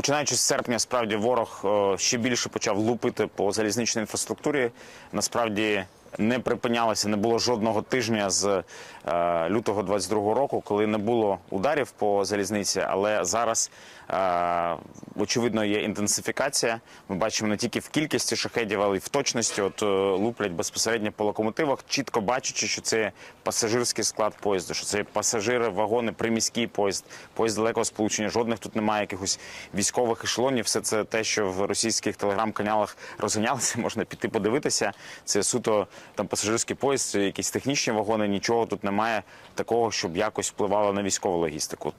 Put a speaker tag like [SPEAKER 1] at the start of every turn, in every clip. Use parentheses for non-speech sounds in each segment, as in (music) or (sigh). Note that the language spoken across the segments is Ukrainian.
[SPEAKER 1] Починаючи з серпня, справді ворог е, ще більше почав лупити по залізничній інфраструктурі. Насправді не припинялося, не було жодного тижня з е, лютого 22-го року, коли не було ударів по залізниці. Але зараз е, очевидно є інтенсифікація. Ми бачимо не тільки в кількості шахедів, але й в точності. От е, луплять безпосередньо по локомотивах, чітко бачачи, що це пасажирський склад поїзду, що це пасажири, вагони, приміський поїзд, поїзд далекого сполучення. Жодних тут немає якихось військових ешелонів. Все це те, що в російських телеграм-каналах розганялося. (laughs) Можна піти подивитися. Це суто там пасажирський поїзд, якісь технічні вагони. Нічого тут немає такого, щоб якось впливало на військову логістику.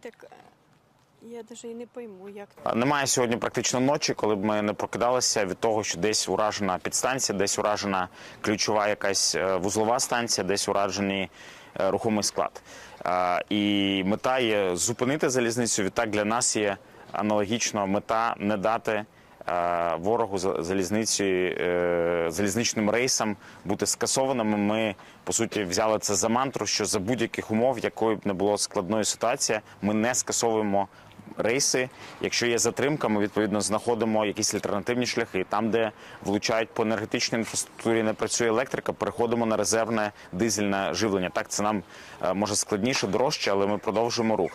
[SPEAKER 2] Так е, я навіть і не пойму, як
[SPEAKER 1] Немає сьогодні практично ночі, коли б ми не прокидалися від того, що десь уражена підстанція, десь уражена ключова якась е, вузлова станція, десь уражений е, рухомий склад. І мета є зупинити залізницю. Відтак для нас є аналогічно мета не дати. е, Ворогу за- залізниці е, залізничним рейсам бути скасованими. Ми по суті взяли це за мантру, що за будь-яких умов, якою б не було складною ситуація, ми не скасовуємо рейси. Якщо є затримка, ми відповідно знаходимо якісь альтернативні шляхи. Там, де влучають по енергетичній інфраструктурі, не працює електрика, переходимо на резервне дизельне живлення. Так це нам е, може складніше, дорожче, але ми продовжуємо рух.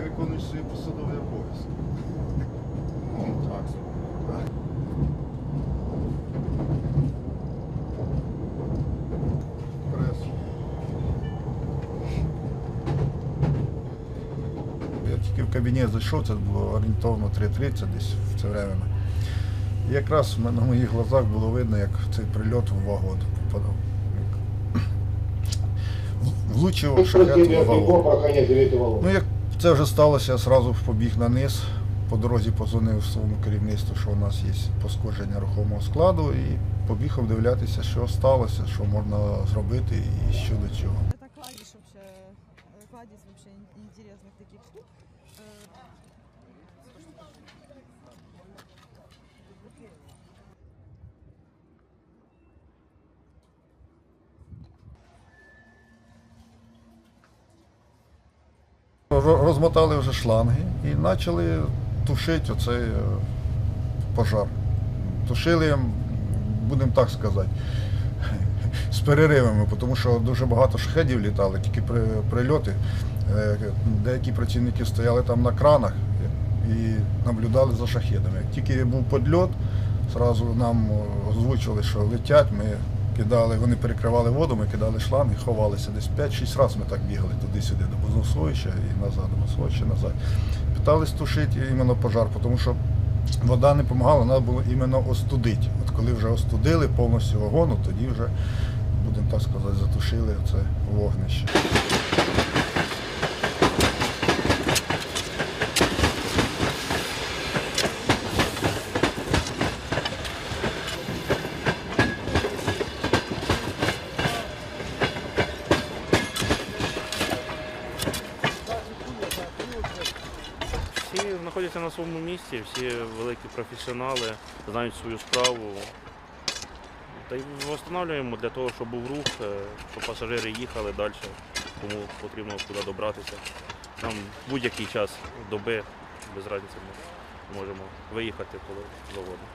[SPEAKER 3] Ти виконуєш свої посадові обов'язки. Ну, так. Прес. Я тільки в кабінет зайшов, це було орієнтовно 3.30 десь в це время. І якраз на моїх глазах було видно, як цей прильот в вагон попадав. (clears throat) Влучив шахет в вагон. Ну, як це вже сталося, я одразу побіг на низ. По дорозі позвонив своєму керівництву, що у нас є пошкодження рухомого складу, і побіг обдивлятися, що сталося, що можна зробити і що до чого. Розмотали вже шланги і почали тушити оцей е, пожар. Тушили, будемо так сказати, з переривами, тому що дуже багато шахедів літали, тільки при, прильоти. Е, Деякі працівники стояли там на кранах і наблюдали за шахедами. Тільки був підльот, одразу нам е, озвучили, що летять. Ми кидали, вони перекривали воду, ми кидали шланги, ховалися десь 5-6 разів ми так бігали туди-сюди, до Бузовсовича і назад, до Бузовича назад. Питались тушити іменно пожар, тому що вода не допомагала, треба було іменно остудити. От коли вже остудили повністю вагону, тоді вже, будемо так сказати, затушили це вогнище.
[SPEAKER 4] Всі знаходяться на своєму місці, всі великі професіонали, знають свою справу. Та й встановлюємо для того, щоб був рух, е, щоб пасажири їхали далі, кому потрібно куди добратися. Нам будь-який час доби без разниці ми можемо виїхати коли завгодно.